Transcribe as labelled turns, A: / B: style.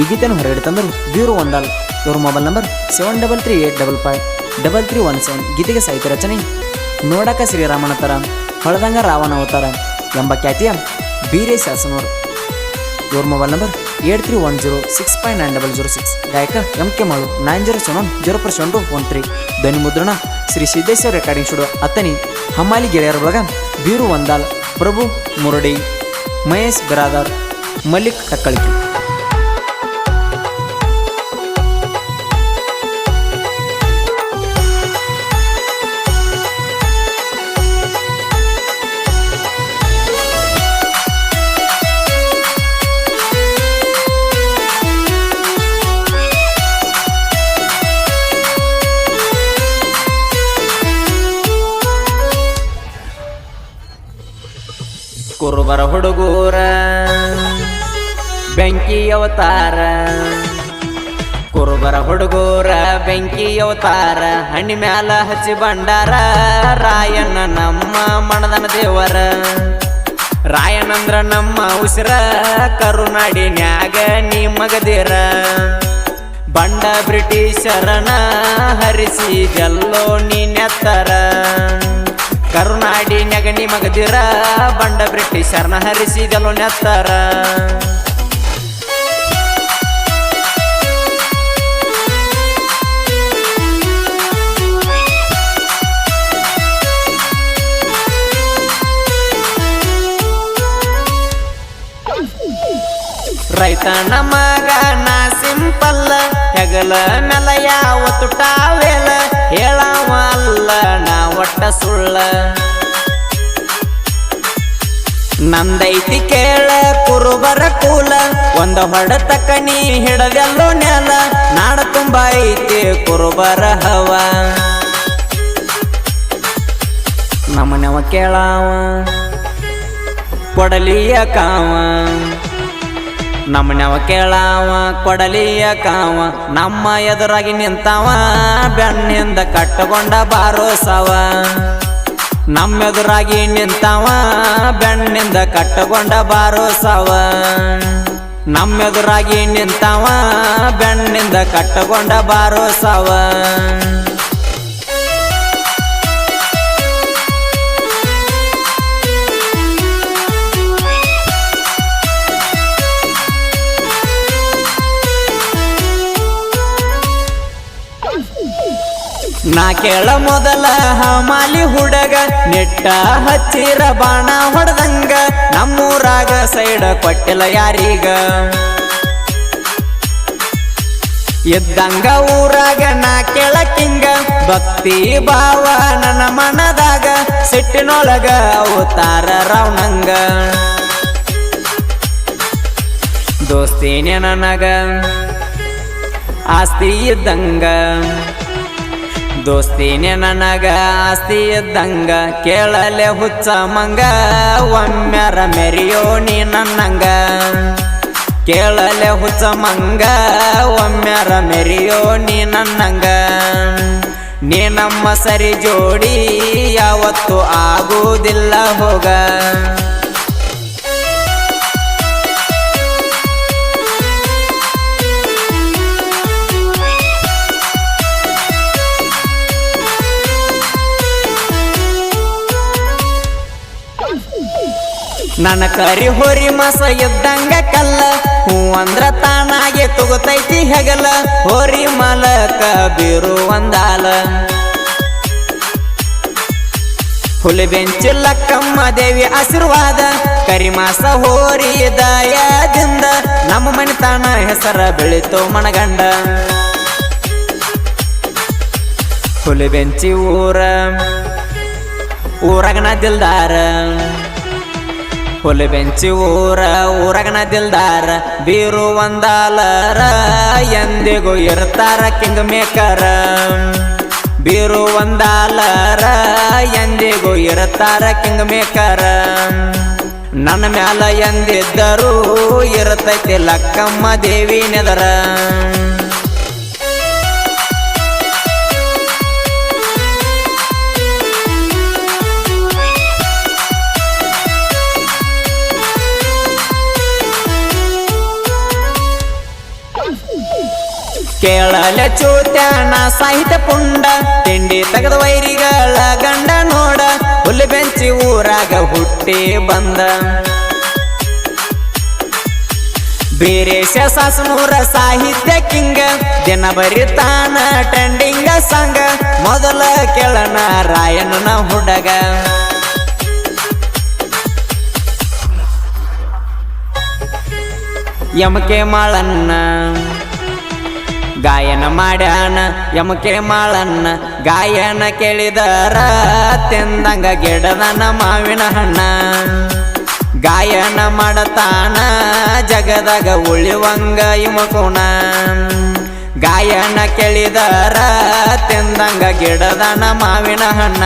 A: ಈ ಗೀತೆಯನ್ನು ಹೊರಗಡೆ ತಂದರು ಬೀರು ಒಂದಾಲ್. ಇವರ mobile number seven double three eight double five double three one seven ಗೀತೆಗೆ ಸಾಹಿತ್ಯ ರಚನೆ. ನೋಡಕ ಶ್ರೀರಾಮನ ತರ ಹೊಳದಂಗ ರಾವಣ ಅವತಾರ ಎಂಬ ಖ್ಯಾತಿಯ ಬೀರೇ ಶಾಸನವರು ಇವ್ರ mobile number eight three one zero six five nine double zero six. ಗಾಯಕ M K Malu, nine zero seven zero four seven two one three. ಧ್ವನಿ ಮುದ್ರಣ ಶ್ರೀ ಸಿದ್ದೇಶ್ವರ ರೆಕಾರ್ಡಿಂಗ್ ಸ್ಟುಡಿಯೋ ಅತ್ತನಿ ಹಮ್ಮಾಲಿ ಗೆಳೆಯರ ಬಳಗ ಬೀರು ಒಂದಾಲ್. ಪ್ರಭು ಮುರಡಿ, ಮಹೇಶ್ ಬಿರಾದಾರ್, ಮಲ್ಲಿಕ್ ಕಕ್ಕಳಿಕಿ. ಕುರುಬರ ಹುಡುಗೂರ. ಬೆಂಕಿ ಅವತಾರ. ಕುರುಬರ ಹುಡುಗೂರ, ಬೆಂಕಿ ಅವತಾರ. ಹಣ್ಣಿ ಮ್ಯಾಲ ಹಚ್ಚಿ ಬಂಡಾರ. ರಾಯಣ್ಣ ನಮ್ಮ ಮಣದನ ದೇವರ. ರಾಯಣ್ಣಂದ್ರ ನಮ್ಮ ಉಸಿರ, ಕರುನಾಡಿನ್ಯಾಗ ಮಗದೇರ. ಬಂಡ ಬ್ರಿಟಿಷರನ ಹರಿಸಿ ಜಲ್ಲೋ ನೀನೆತ್ತರ ಕರುನಾಡಿ ನೆಗಣಿ ಮಗದಿರ ಬಂಡ ಬ್ರಿಟಿಷರ್ನ ಹರಿಸಿದಲು ನೆತ್ತಾರ. ರೈತ ನಮಗ ನಾ ಸಿಂಪಲ್ಲ, ಹೆಗಲ ನೆಲ ಯಾವತ್ತು ಟಾವೆಲ್ಲ ಹೇಳಾವಲ್ಲ, ನಾ ಒಟ್ಟ ಸುಳ್ಳ. ನಂದೈತಿ ಕೇಳ, ಕುರುಬರ ಕೂಲ, ಒಂದ ಹೊಡೆತಕ್ಕ ನೀ ಹಿಡದೆಲ್ಲೋ ನೆಲ ನಾಡ ತುಂಬ ಐತಿ ಕುರುಬರ ಹವ. ನಮ್ಮನೆವ ಕೇಳಾವ? ಕೊಡಲಿಯ ಕಾವ. ನಮ್ಮನೆವ ಕೇಳಾವ? ಕೊಡಲಿಯ ಕಾವ. ನಮ್ಮ ಎದುರಾಗಿ ನಿಂತಾವ, ಬೆನ್ನಿಂದ ಕಟ್ಟಕೊಂಡ ಬಾರೋಸವ ನಮ್ಮೆದುರಾಗಿ ನಿಂತಾವ ಬೆನ್ನಿಂದ ಕಟ್ಟಕೊಂಡ ಬಾರೋಸವ. ನಮ್ಮೆದುರಾಗಿ ನಿಂತಾವ ಬೆನ್ನಿಂದ ಕಟ್ಟಕೊಂಡ ಬಾರೋಸವ. ನಾ ಕೇಳ ಮೊದಲ ಹಮಾಲಿ ಹುಡಗ, ನೆಟ್ಟ ಹಚ್ಚಿರ ಬಾಣ ಹೊಡೆದಂಗ, ನಮ್ಮೂರಾಗ ಸೈಡ ಕೊಟ್ಟಿಲ್ಲ ಯಾರೀಗ. ಇದ್ದಂಗ ಊರಾಗ ನಾ ಕೇಳಕ್ಕಿಂಗ ಭಕ್ತಿ ಭಾವ ನನ್ನ ಮನದಾಗ, ಸಿಟ್ಟಿನೊಳಗ ಅವತಾರ ರಾವಣಂಗ. ದೋಸ್ತಿನೇ ನನಗ ಆಸ್ತಿ ಇದ್ದಂಗ ದೋಸ್ತಿನೇ ನನಗ ಆಸ್ತಿ ಇದ್ದಂಗ ಕೇಳಲೆ ಹುಚ್ಚ ಮಂಗ, ಒಮ್ಮ್ಯಾರ ಮೆರಿಯೋ ನೀ ನನ್ನಂಗ. ಕೇಳಲೆ ಹುಚ್ಚ ಮಂಗ, ಒಮ್ಮ್ಯಾರ ಮೆರಿಯೋ ನೀ ನನ್ನಂಗ. ನೀ ನಮ್ಮ ಸರಿ ಜೋಡಿ, ಯಾವತ್ತು ಆಗುವುದಿಲ್ಲ ಹೋಗ. ನನ್ನ ಕರಿ ಹೊರಿ ಮಾಸ ಎದ್ದಂಗ ಕಲ್ಲ, ಹೂ ಅಂದ್ರ ತಾನಾಗೆ ತಗೋತೈತಿ ಹೆಗಲ, ಹೊರಿ ಮಲಕ ಬೀರು ಒಂದಾಲ ಹುಲಿ ಬೆಂಚಿಲ್ಲಕ್ಕಮ್ಮ ದೇವಿ ಆಶೀರ್ವಾದ ಕರಿಮಾಸ ಹೋರಿ ದಯದಿಂದ, ನಮ್ಮ ಮನಿತಾನ ಹೆಸರ ಬೆಳಿತು ಮಣಗಂಡ ಹುಲಿ ಬೆಂಚಿ ಊರ, ಊರಗನ ದಿಲ್ದಾರ. ಹುಲಿ ಬೆಂಚಿ ಊರ, ಊರಗನ ದಿಲ್ದಾರ, ಬೀರು ಒಂದಾಲರ, ಎಂದಿಗೂ ಇರ್ತಾರ ಕಿಂಗ್ ಮೇಕರ. ಬೀರು ಒಂದಾಲರ, ಎಂದಿಗೂ ಇರ್ತಾರ ಕಿಂಗ್ ಮೇಕರ. ನನ್ನ ಮ್ಯಾಲ ಎಂದಿದ್ದರೂ ಇರ್ತೈತಿ ಲಕ್ಕಮ್ಮ ದೇವಿ ನೆದರ. ಕೇಳಲೆ ಚೂತ್ಯಾಣ ಸಾಹಿತ್ಯ ಪುಂಡ ತಿಂಡಿ ತೆಗೆದ ವೈರಿಗಳ ಗಂಡ ನೋಡ ಹುಲ್ಲು ಬೆಂಚಿ ಊರಾಗ ಹುಟ್ಟಿ ಬಂದ ಬೀರೇಶ ಸಾಸನೂರ ಸಾಹಿತ್ಯ ಕಿಂಗ ದಿನ ಬರಿತಾನ ಟ್ರೆಂಡಿಂಗ ಸಂಗ ಮೊದಲ ಕೆಳನ ರಾಯಣ್ಣನ ಹುಡುಗ ಯಮಕೆ ಮಾಳನ್ನ ಗಾಯನ ಮಾಡ್ಯಾನ, ಯಮಕೆ ಮಾಳನ್ನ ಗಾಯನ ಕೇಳಿದರ ತಿಂದಂಗ ಗಿಡದನ ಮಾವಿನ ಹಣ್ಣ. ಗಾಯನ ಮಾಡತಾನ, ಜಗದಾಗ ಉಳಿವಂಗ ಇಮಕೋಣ. ಗಾಯನ ಕೇಳಿದರ ತಿಂದಂಗ ಗಿಡದನ ಮಾವಿನ ಹಣ್ಣ.